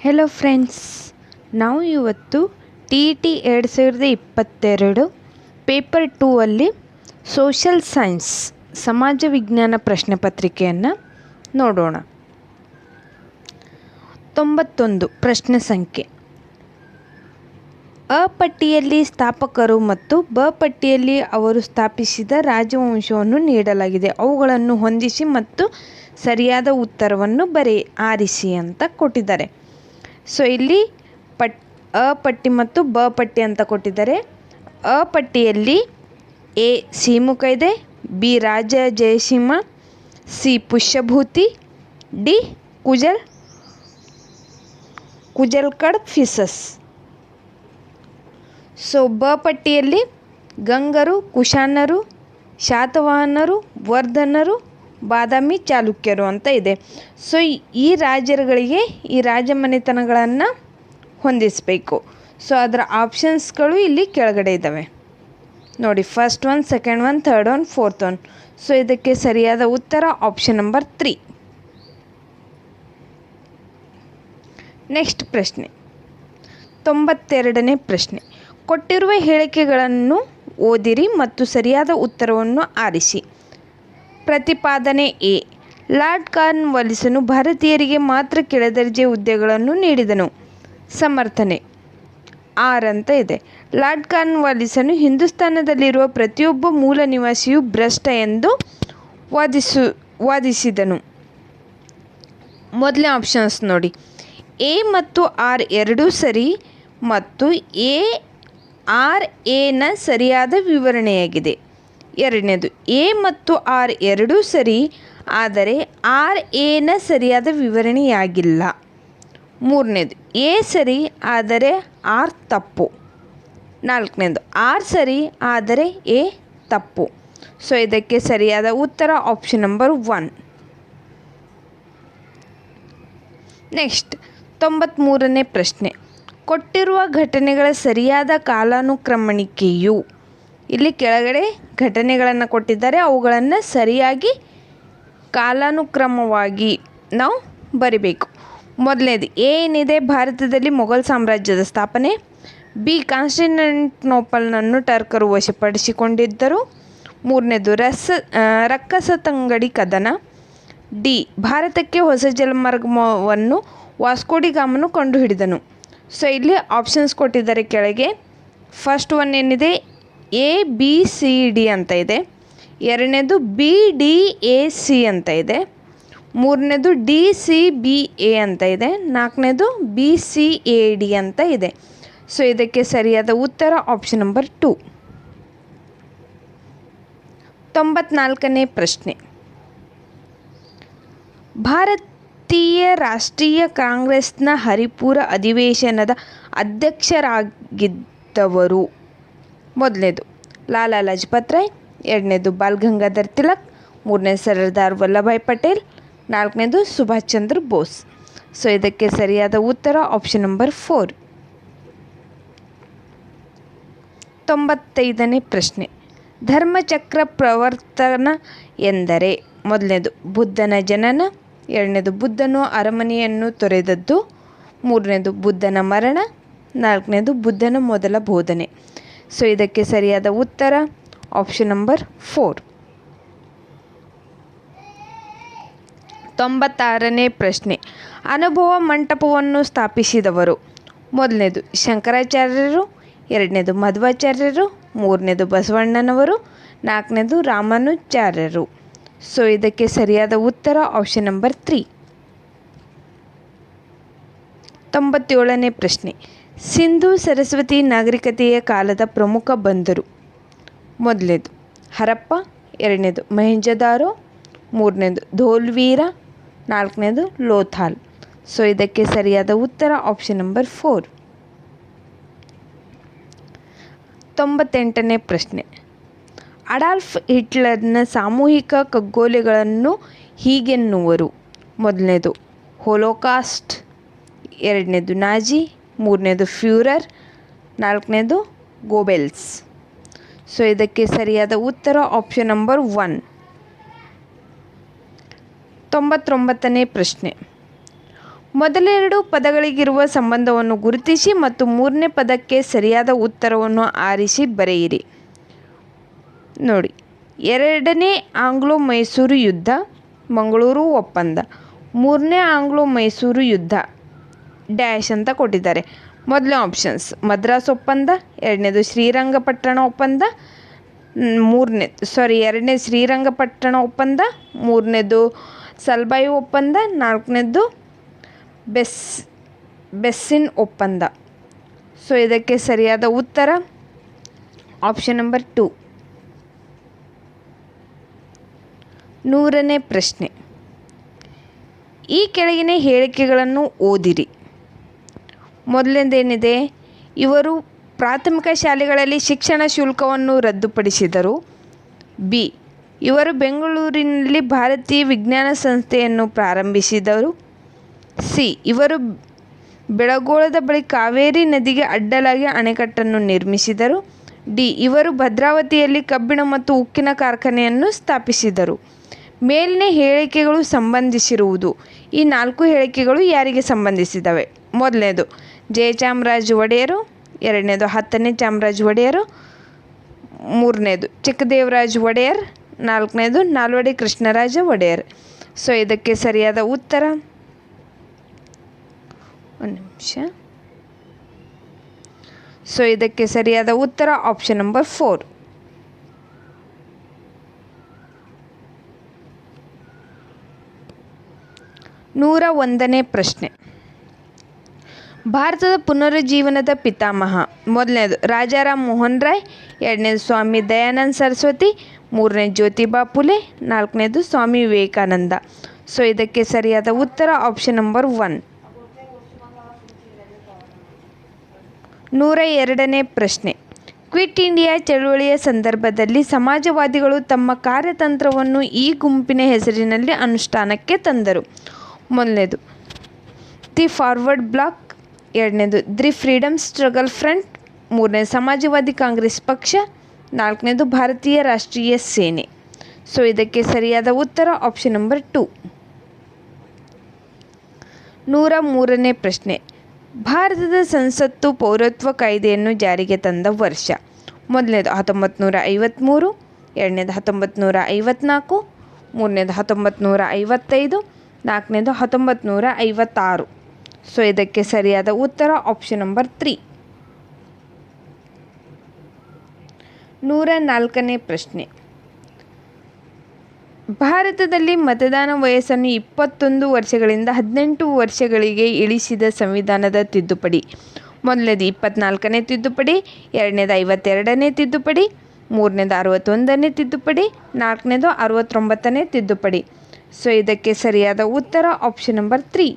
Hello friends ನಾವು ಇವತ್ತು T E T ಎರಡು ಸಾವಿರದ ಇಪ್ಪತ್ತೆರಡು ಪೇಪರ್ ಟೂ ಅಲ್ಲಿ ಸೋಷಲ್ ಸೈನ್ಸ್ ಸಮಾಜ ವಿಜ್ಞಾನ ಪ್ರಶ್ನೆ ಪತ್ರಿಕೆಯನ್ನು ನೋಡೋಣ. ತೊಂಬತ್ತೊಂದು ಪ್ರಶ್ನೆ ಸಂಖ್ಯೆ. ಅ ಪಟ್ಟಿಯಲ್ಲಿ ಸ್ಥಾಪಕರು ಮತ್ತು ಬ ಪಟ್ಟಿಯಲ್ಲಿ ಅವರು ಸ್ಥಾಪಿಸಿದ ರಾಜವಂಶವನ್ನು ನೀಡಲಾಗಿದೆ. ಅವುಗಳನ್ನು ಹೊಂದಿಸಿ ಮತ್ತು ಸರಿಯಾದ ಉತ್ತರವನ್ನು ಬರೆ, ಆರಿಸಿ ಅಂತ ಕೊಟ್ಟಿದ್ದಾರೆ. ಸೊ ಇಲ್ಲಿ ಪಟ್, ಅ ಪಟ್ಟಿ ಮತ್ತು ಬ ಪಟ್ಟಿ ಅಂತ ಕೊಟ್ಟಿದ್ದಾರೆ. ಅ ಪಟ್ಟಿಯಲ್ಲಿ ಎ ಸೀಮುಖ ಇದೆ, B Raja Jayasimha, C Pushyabhuti, D Kujula, ಕುಜಲ್ಕಡ್ ಫಿಸಸ್. So ಬ ಪಟ್ಟಿಯಲ್ಲಿ ಗಂಗರು, ಕುಶಾನರು, ಶಾತವಾಹನರು, ವರ್ಧನರು ಬಾದಾಮಿ ಚಾಲುಕ್ಯರು ಅಂತ ಇದೆ. ಸೊ ಈ ರಾಜರುಗಳಿಗೆ ಈ ರಾಜಮನೆತನಗಳನ್ನು ಹೊಂದಿಸಬೇಕು. ಸೊ ಅದರ ಆಪ್ಷನ್ಸ್ಗಳು ಇಲ್ಲಿ ಕೆಳಗಡೆ ಇದ್ದಾವೆ ನೋಡಿ first one second one third one fourth one so ಇದಕ್ಕೆ ಸರಿಯಾದ ಉತ್ತರ ಆಪ್ಷನ್ ನಂಬರ್ ತ್ರೀ ನೆಕ್ಸ್ಟ್ ಪ್ರಶ್ನೆ. ತೊಂಬತ್ತೆರಡನೇ ಪ್ರಶ್ನೆ. ಕೊಟ್ಟಿರುವ ಹೇಳಿಕೆಗಳನ್ನು ಓದಿರಿ ಮತ್ತು ಸರಿಯಾದ ಉತ್ತರವನ್ನು ಆರಿಸಿ. ಪ್ರತಿಪಾದನೆ ಎ. ಲಾರ್ಡ್ ಕಾರ್ನ್ವಾಲಿಸನು ಭಾರತೀಯರಿಗೆ ಮಾತ್ರ ಕೆಳದರ್ಜೆ ಹುದ್ದೆಗಳನ್ನು ನೀಡಿದನು. ಸಮರ್ಥನೆ. ಆರ್ ಅಂತ ಇದೆ. ಲಾರ್ಡ್ ಕಾರ್ನ್ವಾಲಿಸನು ಹಿಂದೂಸ್ತಾನದಲ್ಲಿರುವ ಪ್ರತಿಯೊಬ್ಬ ಮೂಲ ನಿವಾಸಿಯು ಭ್ರಷ್ಟ ಎಂದು ವಾದಿಸು, ವಾದಿಸಿದನು. ಮೊದಲನೇ ಆಪ್ಷನ್ಸ್ ನೋಡಿ. ಎ ಮತ್ತು ಆರ್ ಎರಡೂ ಸರಿ ಮತ್ತು ಎ, ಆರ್ ಎನ ಸರಿಯಾದ ವಿವರಣೆಯಾಗಿದೆ. ಎರಡನೇದು, ಎ ಮತ್ತು ಆರ್ ಎರಡೂ ಸರಿ, ಆದರೆ ಆರ್ ಎನ ಸರಿಯಾದ ವಿವರಣೆಯಾಗಿಲ್ಲ. ಮೂರನೇದು, ಎ ಸರಿ, ಆದರೆ ಆರ್ ತಪ್ಪು. ನಾಲ್ಕನೇದು, ಆರ್ ಸರಿ, ಆದರೆ ಎ ತಪ್ಪು. ಸೊ, ಇದಕ್ಕೆ ಸರಿಯಾದ ಉತ್ತರ ಆಪ್ಷನ್ ನಂಬರ್ ಒನ್. ನೆಕ್ಸ್ಟ್ ತೊಂಬತ್ತ್ಮೂರನೇ ಪ್ರಶ್ನೆ. ಕೊಟ್ಟಿರುವ ಘಟನೆಗಳ ಸರಿಯಾದ ಕಾಲಾನುಕ್ರಮಣಿಕೆಯು ಇಲ್ಲಿ ಕೆಳಗಡೆ ಘಟನೆಗಳನ್ನು ಕೊಟ್ಟಿದ್ದಾರೆ. ಅವುಗಳನ್ನು ಸರಿಯಾಗಿ ಕಾಲಾನುಕ್ರಮವಾಗಿ ನಾವು ಬರಿಬೇಕು. ಮೊದಲನೇದು, ಏನಿದೆ ಭಾರತದಲ್ಲಿ ಮೊಘಲ್ ಸಾಮ್ರಾಜ್ಯದ ಸ್ಥಾಪನೆ? ಬಿ ಕಾನ್ಸ್ಟಿನೆಂಟ್ನೋಪಲ್ನನ್ನು ಟರ್ಕರು ವಶಪಡಿಸಿಕೊಂಡಿದ್ದರು. ಮೂರನೇದು, ರಸ ರಕ್ಕಸತಂಗಡಿ ಕದನ? ಡಿ, ಭಾರತಕ್ಕೆ ಹೊಸ ಜಲಮಾರ್ಗವನ್ನು ವಾಸ್ಕೋಡಿಗಾಮನು ಕಂಡುಹಿಡಿದನು. ಸೊ, ಇಲ್ಲಿ ಆಪ್ಷನ್ಸ್ ಕೊಟ್ಟಿದ್ದಾರೆ ಕೆಳಗೆ. ಫಸ್ಟ್ ಒನ್ ಏನಿದೆ? ಎ ಬಿ ಸಿ ಡಿ ಅಂತ ಇದೆ. ಎರಡನೇದು ಬಿ ಡಿ ಎ ಸಿ ಅಂತ ಇದೆ. ಮೂರನೇದು ಡಿ ಸಿ ಬಿ ಎ ಅಂತ ಇದೆ. ನಾಲ್ಕನೇದು ಬಿ ಸಿ ಎ ಡಿ ಅಂತ ಇದೆ. ಸೊ ಇದಕ್ಕೆ ಸರಿಯಾದ ಉತ್ತರ ಆಪ್ಷನ್ ನಂಬರ್ ಟು ತೊಂಬತ್ನಾಲ್ಕನೇ ಪ್ರಶ್ನೆ. ಭಾರತೀಯ ರಾಷ್ಟ್ರೀಯ ಕಾಂಗ್ರೆಸ್ನ ಹರಿಪುರ ಅಧಿವೇಶನದ ಅಧ್ಯಕ್ಷರಾಗಿದ್ದವರು ಮೊದಲನೇದು ಲಾಲಾ ಲಜಪತ್ ರಾಯ್ ಎರಡನೇದು ಬಾಲ್ ಗಂಗಾಧರ್ ತಿಲಕ್, ಮೂರನೇ ಸರ್ದಾರ್ ವಲ್ಲಭಾಯ್ ಪಟೇಲ್, ನಾಲ್ಕನೇದು ಸುಭಾಷ್ ಚಂದ್ರ ಬೋಸ್. ಸೊ ಇದಕ್ಕೆ ಸರಿಯಾದ ಉತ್ತರ ಆಪ್ಷನ್ ನಂಬರ್ ಫೋರ್ ತೊಂಬತ್ತೈದನೇ ಪ್ರಶ್ನೆ. ಧರ್ಮಚಕ್ರ ಪ್ರವರ್ತನ ಎಂದರೆ ಮೊದಲನೇದು ಬುದ್ಧನ ಜನನ, ಎರಡನೇದು ಬುದ್ಧನು ಅರಮನೆಯನ್ನು ತೊರೆದದ್ದು, ಮೂರನೇದು ಬುದ್ಧನ ಮರಣ, ನಾಲ್ಕನೇದು ಬುದ್ಧನ ಮೊದಲ ಬೋಧನೆ. ಸೊ ಇದಕ್ಕೆ ಸರಿಯಾದ ಉತ್ತರ ಆಪ್ಷನ್ ನಂಬರ್ ಫೋರ್ ತೊಂಬತ್ತಾರನೇ ಪ್ರಶ್ನೆ. ಅನುಭವ ಮಂಟಪವನ್ನು ಸ್ಥಾಪಿಸಿದವರು. ಮೊದಲನೇದು ಶಂಕರಾಚಾರ್ಯರು, ಎರಡನೇದು ಮಧ್ವಾಚಾರ್ಯರು, ಮೂರನೇದು ಬಸವಣ್ಣನವರು, ನಾಲ್ಕನೇದು ರಾಮಾನುಚಾರ್ಯರು. ಸೊ ಇದಕ್ಕೆ ಸರಿಯಾದ ಉತ್ತರ ಆಪ್ಷನ್ ನಂಬರ್ ತ್ರೀ ತೊಂಬತ್ತೇಳನೇ ಪ್ರಶ್ನೆ. ಸಿಂಧು ಸರಸ್ವತಿ ನಾಗರಿಕತೆಯ ಕಾಲದ ಪ್ರಮುಖ ಬಂದರು. ಮೊದಲನೇದು, ಹರಪ್ಪ. ಎರಡನೇದು, ಮಹೆಂಜದಾರೋ. ಮೂರನೇದು, ಧೋಲ್ವೀರ. ನಾಲ್ಕನೇದು, ಲೋಥಾಲ್. ಸೊ ಇದಕ್ಕೆ ಸರಿಯಾದ ಉತ್ತರ ಆಪ್ಷನ್ ನಂಬರ್ ಫೋರ್ ತೊಂಬತ್ತೆಂಟನೇ ಪ್ರಶ್ನೆ. ಅಡಾಲ್ಫ್ ಹಿಟ್ಲರ್ನ ಸಾಮೂಹಿಕ ಕಗ್ಗೋಲೆಗಳನ್ನು ಹೀಗೆನ್ನುವರು. ಮೊದಲನೇದು, ಹೋಲೋಕಾಸ್ಟ್. ಎರಡನೇದು, ನಾಜಿ. ಮೂರನೇದು ಫ್ಯೂರರ್ ನಾಲ್ಕನೇದು ಗೋಬೆಲ್ಸ್ ಸೊ ಇದಕ್ಕೆ ಸರಿಯಾದ ಉತ್ತರ ಆಪ್ಷನ್ ನಂಬರ್ ಒನ್ ತೊಂಬತ್ತೊಂಬತ್ತನೇ ಪ್ರಶ್ನೆ. ಮೊದಲೆರಡು ಪದಗಳಿಗಿರುವ ಸಂಬಂಧವನ್ನು ಗುರುತಿಸಿ ಮತ್ತು ಮೂರನೇ ಪದಕ್ಕೆ ಸರಿಯಾದ ಉತ್ತರವನ್ನು ಆರಿಸಿ ಬರೆಯಿರಿ. ನೋಡಿ, ಎರಡನೇ ಆಂಗ್ಲೋ ಮೈಸೂರು ಯುದ್ಧ, ಮಂಗಳೂರು ಒಪ್ಪಂದ. ಮೂರನೇ ಆಂಗ್ಲೋ ಮೈಸೂರು ಯುದ್ಧ. ಡ್ಯಾಶ್ ಅಂತ ಕೊಟ್ಟಿದ್ದಾರೆ. ಮೊದಲನೇ ಆಪ್ಷನ್ಸ್ ಮದ್ರಾಸ್ ಒಪ್ಪಂದ, ಎರಡನೇದು ಶ್ರೀರಂಗಪಟ್ಟಣ ಒಪ್ಪಂದ ಮೂರನೇ ಸಾರಿ ಎರಡನೇ ಶ್ರೀರಂಗಪಟ್ಟಣ ಒಪ್ಪಂದ, ಮೂರನೇದು ಸಲ್ಬಾಯಿ ಒಪ್ಪಂದ, ನಾಲ್ಕನೇದು ಬೆಸ್, ಬೆಸ್ಸಿನ್ ಒಪ್ಪಂದ. ಸೊ ಇದಕ್ಕೆ ಸರಿಯಾದ ಉತ್ತರ? ಆಪ್ಷನ್ ನಂಬರ್ ಟು ನೂರನೇ ಪ್ರಶ್ನೆ. ಈ ಕೆಳಗಿನ ಹೇಳಿಕೆಗಳನ್ನು ಓದಿರಿ. ಮೊದಲನೇದೇನಿದೆ ಇವರು ಪ್ರಾಥಮಿಕ ಶಾಲೆಗಳಲ್ಲಿ ಶಿಕ್ಷಣ ಶುಲ್ಕವನ್ನು ರದ್ದುಪಡಿಸಿದರು. ಬಿ. ಇವರು ಬೆಂಗಳೂರಿನಲ್ಲಿ ಭಾರತೀಯ ವಿಜ್ಞಾನ ಸಂಸ್ಥೆಯನ್ನು ಪ್ರಾರಂಭಿಸಿದರು. ಸಿ. ಇವರು ಬೆಳಗೋಳದ ಬಳಿ ಕಾವೇರಿ ನದಿಗೆ ಅಡ್ಡಲಾಗಿ ಅಣೆಕಟ್ಟನ್ನು ನಿರ್ಮಿಸಿದರು. ಡಿ. ಇವರು ಭದ್ರಾವತಿಯಲ್ಲಿ ಕಬ್ಬಿಣ ಮತ್ತು ಉಕ್ಕಿನ ಕಾರ್ಖಾನೆಯನ್ನು ಸ್ಥಾಪಿಸಿದರು. ಮೇಲಿನ ಹೇಳಿಕೆಗಳು ಸಂಬಂಧಿಸಿರುವುದು. ಈ ನಾಲ್ಕು ಹೇಳಿಕೆಗಳು ಯಾರಿಗೆ ಸಂಬಂಧಿಸಿದವೆ? ಮೊದಲನೇದು ಜಯಚಾಮರಾಜ ಒಡೆಯರು, ಎರಡನೇದು ಹತ್ತನೇ ಚಾಮರಾಜ ಒಡೆಯರು, ಮೂರನೇದು ಚಿಕ್ಕದೇವರಾಜ ಒಡೆಯರ್, ನಾಲ್ಕನೇದು ನಾಲ್ವಡಿ ಕೃಷ್ಣರಾಜ ಒಡೆಯರ್. ಸೊ ಇದಕ್ಕೆ ಸರಿಯಾದ ಉತ್ತರ? ಒಂದು ನಿಮಿಷ. ಸೊ ಇದಕ್ಕೆ ಸರಿಯಾದ ಉತ್ತರ ಆಪ್ಷನ್ ನಂಬರ್ ಫೋರ್ ನೂರ ಒಂದನೇ ಪ್ರಶ್ನೆ. ಭಾರತದ ಪುನರುಜ್ಜೀವನದ ಪಿತಾಮಹ. ಮೊದಲನೇದು, ರಾಜಾರಾಮ್ ಮೋಹನ್ ರಾಯ್. ಎರಡನೇದು, ಸ್ವಾಮಿ ದಯಾನಂದ ಸರಸ್ವತಿ. ಮೂರನೇ, ಜ್ಯೋತಿಬಾ ಫುಲೆ ನಾಲ್ಕನೇದು, ಸ್ವಾಮಿ ವಿವೇಕಾನಂದ. ಸೊ ಇದಕ್ಕೆ ಸರಿಯಾದ ಉತ್ತರ ಆಪ್ಷನ್ ನಂಬರ್ ಒನ್ ನೂರ ಎರಡನೇ ಪ್ರಶ್ನೆ. ಕ್ವಿಟ್ ಇಂಡಿಯಾ ಚಳುವಳಿಯ ಸಂದರ್ಭದಲ್ಲಿ ಸಮಾಜವಾದಿಗಳು ತಮ್ಮ ಕಾರ್ಯತಂತ್ರವನ್ನು ಈ ಗುಂಪಿನ ಹೆಸರಿನಲ್ಲಿ ಅನುಷ್ಠಾನಕ್ಕೆ ತಂದರು. ಮೊದಲನೇದು, ದಿ ಫಾರ್ವರ್ಡ್ ಬ್ಲಾಕ್ ಎರಡನೇದು ದಿ ಫ್ರೀಡಮ್ ಸ್ಟ್ರಗಲ್ ಫ್ರಂಟ್ ಮೂರನೇ ಸಮಾಜವಾದಿ ಕಾಂಗ್ರೆಸ್ ಪಕ್ಷ, ನಾಲ್ಕನೇದು, ಭಾರತೀಯ ರಾಷ್ಟ್ರೀಯ ಸೇನೆ. ಸೊ ಇದಕ್ಕೆ ಸರಿಯಾದ ಉತ್ತರ ಆಪ್ಷನ್ ನಂಬರ್ ಟು ನೂರ ಮೂರನೇ ಪ್ರಶ್ನೆ. ಭಾರತದ ಸಂಸತ್ತು ಪೌರತ್ವ ಕಾಯ್ದೆಯನ್ನು ಜಾರಿಗೆ ತಂದ ವರ್ಷ. ಮೊದಲನೇದು ಹತ್ತೊಂಬತ್ತು ನೂರ ಐವತ್ತ್ಮೂರು ಎರಡನೇದು ಹತ್ತೊಂಬತ್ತು ನೂರ ಐವತ್ತ್ನಾಲ್ಕು ಮೂರನೇದು ಹತ್ತೊಂಬತ್ತು ನೂರ ಐವತ್ತೈದು, ನಾಲ್ಕನೇದು ಹತ್ತೊಂಬತ್ತು ನೂರ ಐವತ್ತಾರು. ಸೊ ಇದಕ್ಕೆ ಸರಿಯಾದ ಉತ್ತರ ಆಪ್ಷನ್ ನಂಬರ್ ತ್ರೀ ನೂರ ನಾಲ್ಕನೇ ಪ್ರಶ್ನೆ. ಭಾರತದಲ್ಲಿ ಮತದಾನ ವಯಸ್ಸನ್ನು ಇಪ್ಪತ್ತೊಂದು ವರ್ಷಗಳಿಂದ ಹದಿನೆಂಟು ವರ್ಷಗಳಿಗೆ ಇಳಿಸಿದ ಸಂವಿಧಾನದ ತಿದ್ದುಪಡಿ. ಮೊದಲನೇದು ಇಪ್ಪತ್ನಾಲ್ಕನೇ ತಿದ್ದುಪಡಿ, ಎರಡನೇದು ಐವತ್ತೆರಡನೇ ತಿದ್ದುಪಡಿ, ಮೂರನೇದು ಅರವತ್ತೊಂದನೇ ತಿದ್ದುಪಡಿ, ನಾಲ್ಕನೇದು ಅರವತ್ತೊಂಬತ್ತನೇ ತಿದ್ದುಪಡಿ. ಸೊ ಇದಕ್ಕೆ ಸರಿಯಾದ ಉತ್ತರ ಆಪ್ಷನ್ ನಂಬರ್ ತ್ರೀ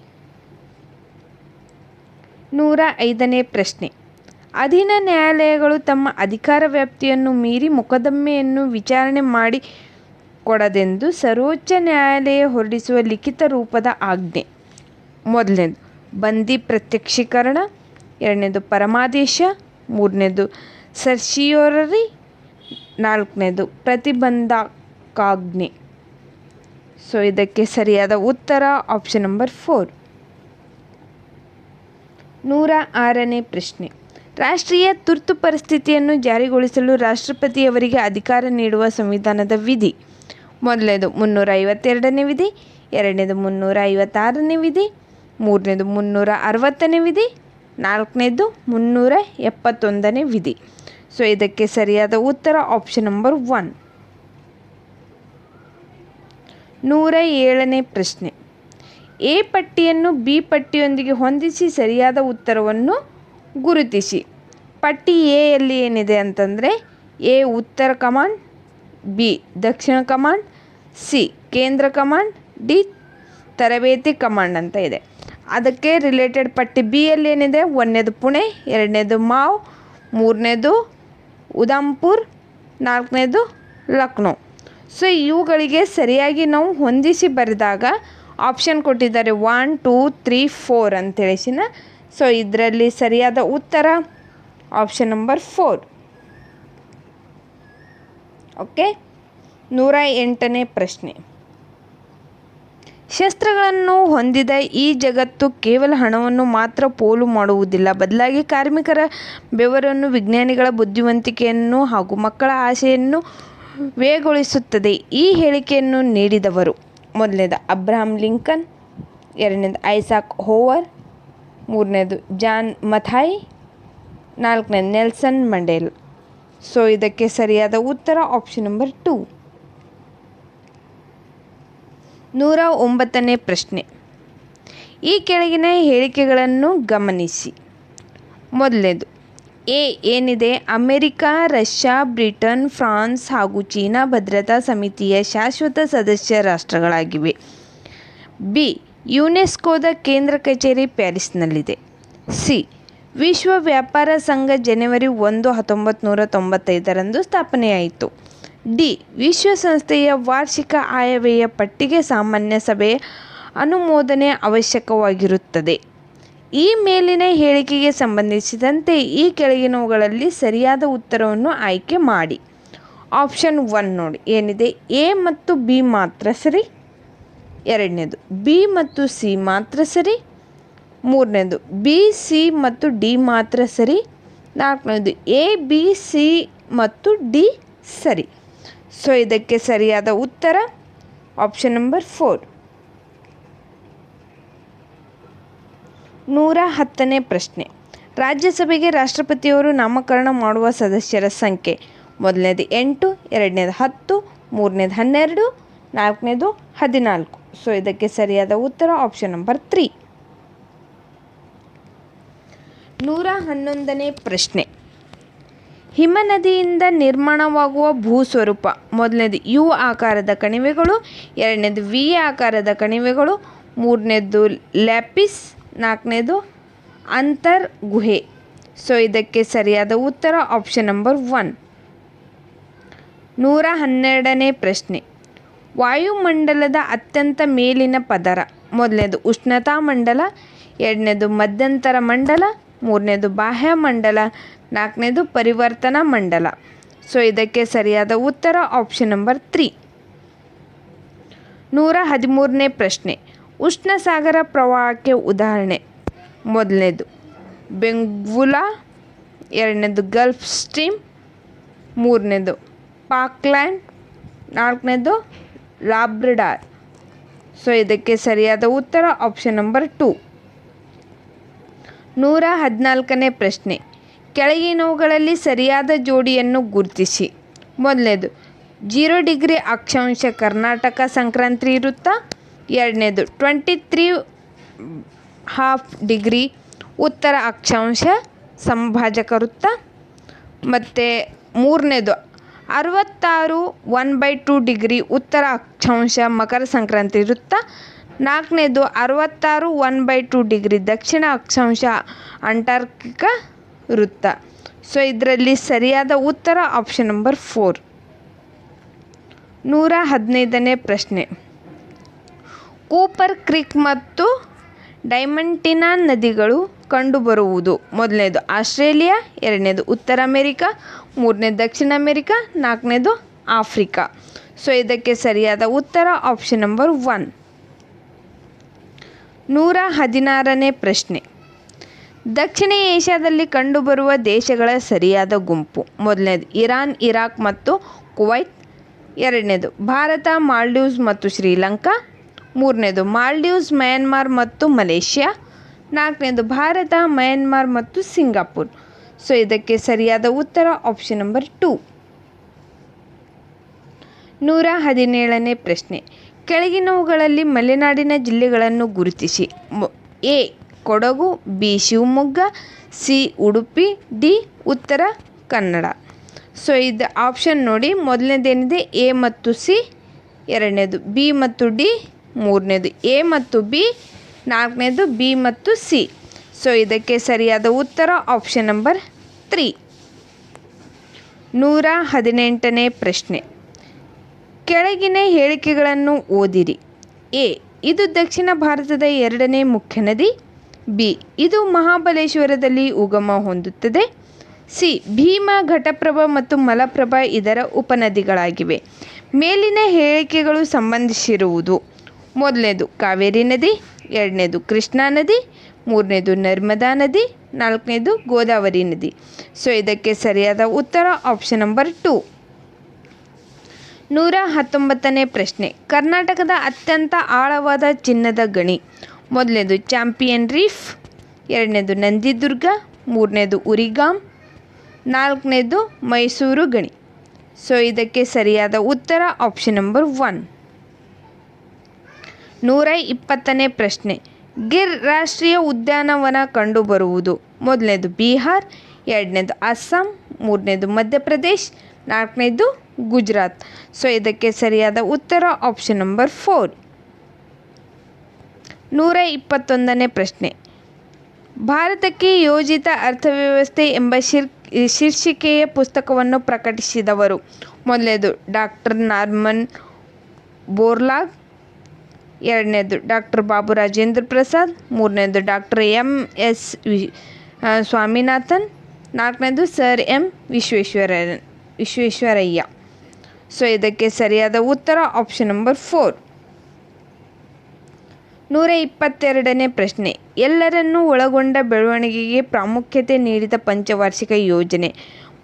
ನೂರ ಐದನೇ ಪ್ರಶ್ನೆ. ಅಧೀನ ನ್ಯಾಯಾಲಯಗಳು ತಮ್ಮ ಅಧಿಕಾರ ವ್ಯಾಪ್ತಿಯನ್ನು ಮೀರಿ ಮೊಕದ್ದಮೆಯನ್ನು ವಿಚಾರಣೆ ಮಾಡಿ ಕೊಡದೆಂದು ಸರ್ವೋಚ್ಚ ನ್ಯಾಯಾಲಯ ಹೊರಡಿಸುವ ಲಿಖಿತ ರೂಪದ ಆಜ್ಞೆ. ಮೊದಲನೇದು, ಬಂದಿ ಪ್ರತ್ಯಕ್ಷೀಕರಣ. ಎರಡನೇದು, ಪರಮಾದೇಶ. ಮೂರನೇದು, ಸರ್ಶಿಯೋರರಿ. ನಾಲ್ಕನೇದು, ಪ್ರತಿಬಂಧಕಾಜ್ಞೆ. ಸೊ ಇದಕ್ಕೆ ಸರಿಯಾದ ಉತ್ತರ ಆಪ್ಷನ್ ನಂಬರ್ ಫೋರ್ ನೂರ ಆರನೇ ಪ್ರಶ್ನೆ. ರಾಷ್ಟ್ರೀಯ ತುರ್ತು ಪರಿಸ್ಥಿತಿಯನ್ನು ಜಾರಿಗೊಳಿಸಲು ರಾಷ್ಟ್ರಪತಿಯವರಿಗೆ ಅಧಿಕಾರ ನೀಡುವ ಸಂವಿಧಾನದ ವಿಧಿ. ಮೊದಲನೇದು ಮುನ್ನೂರ ಐವತ್ತೆರಡನೇ ವಿಧಿ, ಎರಡನೇದು ಮುನ್ನೂರ ಐವತ್ತಾರನೇ ವಿಧಿ, ಮೂರನೇದು ಮುನ್ನೂರ ಅರವತ್ತನೇ ವಿಧಿ, ನಾಲ್ಕನೇದು ಮುನ್ನೂರ ಎಪ್ಪತ್ತೊಂದನೇ ವಿಧಿ. ಸೊ ಇದಕ್ಕೆ ಸರಿಯಾದ ಉತ್ತರ ಆಪ್ಷನ್ ನಂಬರ್ ಒನ್ ನೂರ ಏಳನೇ ಪ್ರಶ್ನೆ. ಎ ಪಟ್ಟಿಯನ್ನು ಬಿ ಪಟ್ಟಿಯೊಂದಿಗೆ ಹೊಂದಿಸಿ ಸರಿಯಾದ ಉತ್ತರವನ್ನು ಗುರುತಿಸಿ. ಪಟ್ಟಿ ಎಯಲ್ಲಿ ಏನಿದೆ ಅಂತಂದರೆ ಎ ಉತ್ತರ ಕಮಾಂಡ್, ಬಿ ದಕ್ಷಿಣ ಕಮಾಂಡ್, ಸಿ ಕೇಂದ್ರ ಕಮಾಂಡ್, ಡಿ ತರಬೇತಿ ಕಮಾಂಡ್ ಅಂತ ಇದೆ. ಅದಕ್ಕೆ ರಿಲೇಟೆಡ್ ಪಟ್ಟಿ ಬಿ ಯಲ್ಲಿ ಏನಿದೆ? ಒಂದನೇದು ಪುಣೆ, ಎರಡನೇದು ಮಾವ್, ಮೂರನೇದು ಉದಂಪುರ್, ನಾಲ್ಕನೇದು ಲಕ್ನೋ. ಸೊ ಇವುಗಳಿಗೆ ಸರಿಯಾಗಿ ನಾವು ಹೊಂದಿಸಿ ಬರೆದಾಗ ಆಪ್ಷನ್ ಕೊಟ್ಟಿದ್ದಾರೆ ಒನ್ ಟೂ ತ್ರೀ ಫೋರ್ ಅಂತೇಳಿಸಿನ ಸೊ ಇದರಲ್ಲಿ ಸರಿಯಾದ ಉತ್ತರ ಆಪ್ಷನ್ ನಂಬರ್ ಫೋರ್ ಓಕೆ ನೂರ ಎಂಟನೇ ಪ್ರಶ್ನೆ. ಶಸ್ತ್ರಗಳನ್ನು ಹೊಂದಿದ ಈ ಜಗತ್ತು ಕೇವಲ ಹಣವನ್ನು ಮಾತ್ರ ಪೋಲು ಮಾಡುವುದಿಲ್ಲ. ಬದಲಾಗಿ ಕಾರ್ಮಿಕರ ಬೆವರನ್ನು, ವಿಜ್ಞಾನಿಗಳ ಬುದ್ಧಿವಂತಿಕೆಯನ್ನು ಹಾಗೂ ಮಕ್ಕಳ ಆಸೆಯನ್ನು ವೇಗೊಳಿಸುತ್ತದೆ. ಈ ಹೇಳಿಕೆಯನ್ನು ನೀಡಿದವರು. ಮೊದಲನೇದು ಅಬ್ರಹಾಮ್ ಲಿಂಕನ್, ಎರಡನೇದು ಐಸಾಕ್ ಹೋವರ್, ಮೂರನೇದು ಜಾನ್ ಮಥಾಯ್, ನಾಲ್ಕನೇದು ನೆಲ್ಸನ್ ಮಂಡೇಲ್. ಸೊ ಇದಕ್ಕೆ ಸರಿಯಾದ ಉತ್ತರ ಆಪ್ಷನ್ ನಂಬರ್ ಟು ನೂರ ಒಂಬತ್ತನೇ ಪ್ರಶ್ನೆ. ಈ ಕೆಳಗಿನ ಹೇಳಿಕೆಗಳನ್ನು ಗಮನಿಸಿ. ಮೊದಲನೇದು ಎ ಏನಿದೆ? ಅಮೆರಿಕ, ರಷ್ಯಾ, ಬ್ರಿಟನ್, ಫ್ರಾನ್ಸ್ ಹಾಗೂ ಚೀನಾ ಭದ್ರತಾ ಸಮಿತಿಯ ಶಾಶ್ವತ ಸದಸ್ಯ ರಾಷ್ಟ್ರಗಳಾಗಿವೆ. ಬಿ, ಯುನೆಸ್ಕೋದ ಕೇಂದ್ರ ಕಚೇರಿ ಪ್ಯಾರಿಸ್ನಲ್ಲಿದೆ. ಸಿ, ವಿಶ್ವ ವ್ಯಾಪಾರ ಸಂಘ ಜನವರಿ ಒಂದು ಹತ್ತೊಂಬತ್ತು ನೂರ ತೊಂಬತ್ತೈದರಂದು ಸ್ಥಾಪನೆಯಾಯಿತು. ಡಿ, ವಿಶ್ವಸಂಸ್ಥೆಯ ವಾರ್ಷಿಕ ಆಯವ್ಯಯ ಪಟ್ಟಿಗೆ ಸಾಮಾನ್ಯ ಸಭೆಯ ಅನುಮೋದನೆ ಅವಶ್ಯಕವಾಗಿರುತ್ತದೆ. ಈ ಮೇಲಿನ ಹೇಳಿಕೆಗೆ ಸಂಬಂಧಿಸಿದಂತೆ ಈ ಕೆಳಗಿನವುಗಳಲ್ಲಿ ಸರಿಯಾದ ಉತ್ತರವನ್ನು ಆಯ್ಕೆ ಮಾಡಿ. ಆಪ್ಷನ್ ಒನ್ ನೋಡಿ. ಏನಿದೆ? ಎ ಮತ್ತು ಬಿ ಮಾತ್ರ ಸರಿ? ಎರಡನೇದು. ಬಿ ಮತ್ತು ಸಿ ಮಾತ್ರ ಸರಿ? ಮೂರನೇದು. ಬಿ, ಸಿ ಮತ್ತು ಡಿ ಮಾತ್ರ ಸರಿ? ನಾಲ್ಕನೇದು. ಎ, ಬಿ, ಸಿ ಮತ್ತು ಡಿ ಸರಿ. ಸೊ, ಇದಕ್ಕೆ ಸರಿಯಾದ ಉತ್ತರ ಆಪ್ಷನ್ ನಂಬರ್ ಫೋರ್. ನೂರ ಹತ್ತನೇ ಪ್ರಶ್ನೆ. ರಾಜ್ಯಸಭೆಗೆ ರಾಷ್ಟ್ರಪತಿಯವರು ನಾಮಕರಣ ಮಾಡುವ ಸದಸ್ಯರ ಸಂಖ್ಯೆ. ಮೊದಲನೇದು ಎಂಟು, ಎರಡನೇದು ಹತ್ತು, ಮೂರನೇದು ಹನ್ನೆರಡು, ನಾಲ್ಕನೇದು ಹದಿನಾಲ್ಕು. ಸೊ ಇದಕ್ಕೆ ಸರಿಯಾದ ಉತ್ತರ ಆಪ್ಷನ್ ನಂಬರ್ ತ್ರೀ ನೂರ ಹನ್ನೊಂದನೇ ಪ್ರಶ್ನೆ. ಹಿಮನದಿಯಿಂದ ನಿರ್ಮಾಣವಾಗುವ ಭೂಸ್ವರೂಪ. ಮೊದಲನೇದು ಯು ಆಕಾರದ ಕಣಿವೆಗಳು, ಎರಡನೇದು ವಿ ಆಕಾರದ ಕಣಿವೆಗಳು, ಮೂರನೇದು ಲ್ಯಾಪಿಸ್ ನಾಲ್ಕನೇದು ಅಂತರ್ ಗುಹೆ ಸೊ ಇದಕ್ಕೆ ಸರಿಯಾದ ಉತ್ತರ ಆಪ್ಷನ್ ನಂಬರ್ ಒನ್ ನೂರ ಹನ್ನೆರಡನೇ ಪ್ರಶ್ನೆ. ವಾಯುಮಂಡಲದ ಅತ್ಯಂತ ಮೇಲಿನ ಪದರ. ಮೊದಲನೇದು ಉಷ್ಣತಾ ಮಂಡಲ, ಎರಡನೇದು ಮಧ್ಯಂತರ ಮಂಡಲ, ಮೂರನೇದು ಬಾಹ್ಯ ಮಂಡಲ, ನಾಲ್ಕನೇದು ಪರಿವರ್ತನಾ ಮಂಡಲ. ಸೊ ಇದಕ್ಕೆ ಸರಿಯಾದ ಉತ್ತರ ಆಪ್ಷನ್ ನಂಬರ್ ತ್ರೀ ನೂರ ಹದಿಮೂರನೇ ಪ್ರಶ್ನೆ. ಉಷ್ಣಸಾಗರ ಪ್ರವಾಹಕ್ಕೆ ಉದಾಹರಣೆ. ಮೊದಲನೇದು ಬೆಂಗ್ವುಲಾ ಎರಡನೇದು, ಗಲ್ಫ್ ಸ್ಟ್ರೀಮ್. ಮೂರನೇದು, ಪಾಕ್ಲ್ಯಾಂಡ್. ನಾಲ್ಕನೇದು, ಲಾಬ್ರಿಡಾರ್. ಸೊ, ಇದಕ್ಕೆ ಸರಿಯಾದ ಉತ್ತರ ಆಪ್ಷನ್ ನಂಬರ್ ಟೂ. ನೂರ ಹದಿನಾಲ್ಕನೇ ಪ್ರಶ್ನೆ, ಕೆಳಗಿನವುಗಳಲ್ಲಿ ಸರಿಯಾದ ಜೋಡಿಯನ್ನು ಗುರುತಿಸಿ. ಮೊದಲನೇದು, ಜೀರೋ ಡಿಗ್ರಿ ಅಕ್ಷಾಂಶ ಕರ್ನಾಟಕ ಸಂಕ್ರಾಂತಿ ವೃತ್ತ ಎರಡನೇದು ಟ್ವೆಂಟಿ ತ್ರೀ ಹಾಫ್ ಡಿಗ್ರಿ ಉತ್ತರ ಅಕ್ಷಾಂಶ ಸಂಭಾಜಕ ವೃತ್ತ. ಮತ್ತು ಮೂರನೇದು, ಅರವತ್ತಾರು ಒನ್ ಬೈ ಟು ಡಿಗ್ರಿ ಉತ್ತರ ಅಕ್ಷಾಂಶ ಮಕರ ಸಂಕ್ರಾಂತಿ ವೃತ್ತ. ನಾಲ್ಕನೇದು, ಅರವತ್ತಾರು ಒನ್ ಬೈ ಟು ಡಿಗ್ರಿ ದಕ್ಷಿಣ ಅಕ್ಷಾಂಶ ಅಂಟಾರ್ಕಿಕ ವೃತ್ತ. ಸೊ ಇದರಲ್ಲಿ ಸರಿಯಾದ ಉತ್ತರ ಆಪ್ಷನ್ ನಂಬರ್ ಫೋರ್ ನೂರ ಹದಿನೈದನೇ ಪ್ರಶ್ನೆ. ಕೂಪರ್ ಕ್ರೀಕ್ ಮತ್ತು ಡೈಮಂಟಿನಾ ನದಿಗಳು ಕಂಡುಬರುವುದು. ಮೊದಲನೇದು ಆಸ್ಟ್ರೇಲಿಯಾ, ಎರಡನೇದು ಉತ್ತರ ಅಮೆರಿಕಾ, ಮೂರನೇದು ದಕ್ಷಿಣ ಅಮೆರಿಕ, ನಾಲ್ಕನೇದು ಆಫ್ರಿಕಾ. ಸೊ, ಇದಕ್ಕೆ ಸರಿಯಾದ ಉತ್ತರ ಆಪ್ಷನ್ ನಂಬರ್ ಒನ್. ನೂರ ಹದಿನಾರನೇ ಪ್ರಶ್ನೆ. ದಕ್ಷಿಣ ಏಷ್ಯಾದಲ್ಲಿ ಕಂಡುಬರುವ ದೇಶಗಳ ಸರಿಯಾದ ಗುಂಪು. ಮೊದಲನೇದು ಇರಾನ್, ಇರಾಕ್ ಮತ್ತು ಕುವೈತ್. ಎರಡನೇದು ಭಾರತ, ಮಾಲ್ಡೀವ್ಸ್ ಮತ್ತು ಶ್ರೀಲಂಕಾ. ಮೂರನೇದು, ಮಾಲ್ಡೀವ್ಸ್, ಮ್ಯಾನ್ಮಾರ್ ಮತ್ತು ಮಲೇಷ್ಯಾ. ನಾಲ್ಕನೇದು, ಭಾರತ, ಮ್ಯಾನ್ಮಾರ್ ಮತ್ತು ಸಿಂಗಾಪುರ್. ಸೊ ಇದಕ್ಕೆ ಸರಿಯಾದ ಉತ್ತರ ಆಪ್ಷನ್ ನಂಬರ್ ಟು ನೂರ ಹದಿನೇಳನೇ ಪ್ರಶ್ನೆ. ಕೆಳಗಿನವುಗಳಲ್ಲಿ ಮಲೆನಾಡಿನ ಜಿಲ್ಲೆಗಳನ್ನು ಗುರುತಿಸಿ. A, Kodagu, B, Shivamogga, C, Udupi, D, Uttara Kannada. So ಇದು ಆಪ್ಷನ್ ನೋಡಿ, ಮೊದಲನೇದೇನಿದೆ? ಎ ಮತ್ತು ಸಿ, ಎರಡನೇದು, ಬಿ ಮತ್ತು ಡಿ ಮೂರನೇದು ಎ ಮತ್ತು ಬಿ, ನಾಲ್ಕನೇದು ಬಿ ಮತ್ತು ಸಿ. ಸೊ ಇದಕ್ಕೆ ಸರಿಯಾದ ಉತ್ತರ ಆಪ್ಷನ್ ನಂಬರ್ ತ್ರೀ ನೂರ ಹದಿನೆಂಟನೇ ಪ್ರಶ್ನೆ. ಕೆಳಗಿನ ಹೇಳಿಕೆಗಳನ್ನು ಓದಿರಿ. ಎ, ಇದು ದಕ್ಷಿಣ ಭಾರತದ ಎರಡನೇ ಮುಖ್ಯ ನದಿ. ಬಿ, ಇದು ಮಹಾಬಲೇಶ್ವರದಲ್ಲಿ ಉಗಮ ಹೊಂದುತ್ತದೆ. ಸಿ, ಭೀಮ, ಘಟಪ್ರಭಾ ಮತ್ತು ಮಲಪ್ರಭಾ ಇದರ ಉಪನದಿಗಳಾಗಿವೆ. ಮೇಲಿನ ಹೇಳಿಕೆಗಳು ಸಂಬಂಧಿಸಿರುವುದು. ಮೊದಲನೇದು ಕಾವೇರಿ ನದಿ, ಎರಡನೇದು ಕೃಷ್ಣಾ ನದಿ, ಮೂರನೇದು ನರ್ಮದಾ ನದಿ, ನಾಲ್ಕನೇದು ಗೋದಾವರಿ ನದಿ. ಸೊ ಇದಕ್ಕೆ ಸರಿಯಾದ ಉತ್ತರ ಆಪ್ಷನ್ ನಂಬರ್ ಟು ನೂರ ಹತ್ತೊಂಬತ್ತನೇ ಪ್ರಶ್ನೆ. ಕರ್ನಾಟಕದ ಅತ್ಯಂತ ಆಳವಾದ ಚಿನ್ನದ ಗಣಿ. ಮೊದಲನೇದು ಚಾಂಪಿಯನ್ ರೀಫ್, ಎರಡನೇದು ನಂದಿದುರ್ಗ, ಮೂರನೇದು ಉರಿಗಾಮ್ ನಾಲ್ಕನೇದು ಮೈಸೂರು ಗಣಿ. ಸೊ ಇದಕ್ಕೆ ಸರಿಯಾದ ಉತ್ತರ ಆಪ್ಷನ್ ನಂಬರ್ ಒನ್ ನೂರ ಇಪ್ಪತ್ತನೇ ಪ್ರಶ್ನೆ. ಗಿರ್ ರಾಷ್ಟ್ರೀಯ ಉದ್ಯಾನವನ ಕಂಡುಬರುವುದು. ಮೊದಲನೇದು ಬಿಹಾರ್, ಎರಡನೇದು ಅಸ್ಸಾಂ, ಮೂರನೇದು ಮಧ್ಯಪ್ರದೇಶ್, ನಾಲ್ಕನೇದು ಗುಜರಾತ್. ಸೊ ಇದಕ್ಕೆ ಸರಿಯಾದ ಉತ್ತರ ಆಪ್ಷನ್ ನಂಬರ್ ಫೋರ್ ನೂರ ಇಪ್ಪತ್ತೊಂದನೇ ಪ್ರಶ್ನೆ. ಭಾರತಕ್ಕೆ ಯೋಜಿತ ಅರ್ಥವ್ಯವಸ್ಥೆ ಎಂಬ ಶಿರ್, ಶೀರ್ಷಿಕೆಯ ಪುಸ್ತಕವನ್ನು ಪ್ರಕಟಿಸಿದವರು. ಮೊದಲನೇದು ಡಾಕ್ಟರ್ ನಾರ್ಮನ್ ಬೋರ್ಲಾಗ್ ಎರಡನೇದು ಡಾಕ್ಟರ್ ಬಾಬು ರಾಜೇಂದ್ರ ಪ್ರಸಾದ್, ಮೂರನೇದು doctor M S V Swaminathan, ನಾಲ್ಕನೇದು sir M Visvesvaraya Visvesvaraya. So, ಇದಕ್ಕೆ ಸರಿಯಾದ ಉತ್ತರ ಆಪ್ಷನ್ ನಂಬರ್ ಫೋರ್ ನೂರ ಇಪ್ಪತ್ತೆರಡನೇ ಪ್ರಶ್ನೆ. ಎಲ್ಲರನ್ನೂ ಒಳಗೊಂಡ ಬೆಳವಣಿಗೆಗೆ ಪ್ರಾಮುಖ್ಯತೆ ನೀಡಿದ ಪಂಚವಾರ್ಷಿಕ ಯೋಜನೆ.